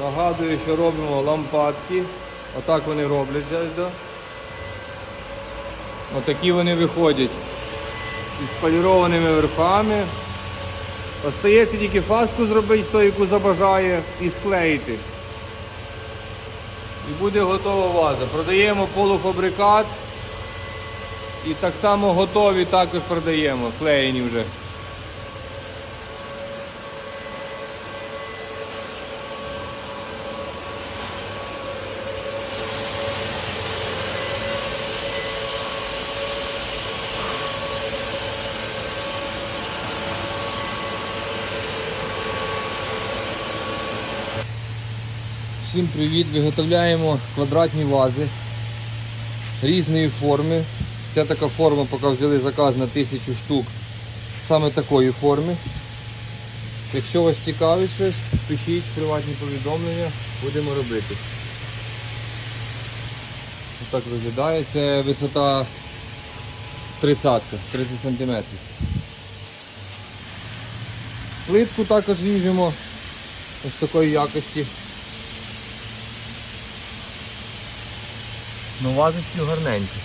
Нагадую, що робимо лампадки. Отак вони робляться. да. Отакі вони виходять із полірованими верхами. Остається тільки фаску зробити, той, яку забажає, і склеїти. І буде готова ваза. Продаємо полуфабрикат. І так само готові також продаємо, клеєні вже. Всім привіт! Виготовляємо квадратні вази різної форми. Ця така форма, поки взяли заказ на тисячу штук, саме такої форми. Якщо вас цікавить щось, пишіть приватні повідомлення, будемо робити. Ось так виглядає. Це висота 30 30 см. Плитку також ріжемо ось такої якості. Ну, вазочки гарненькі.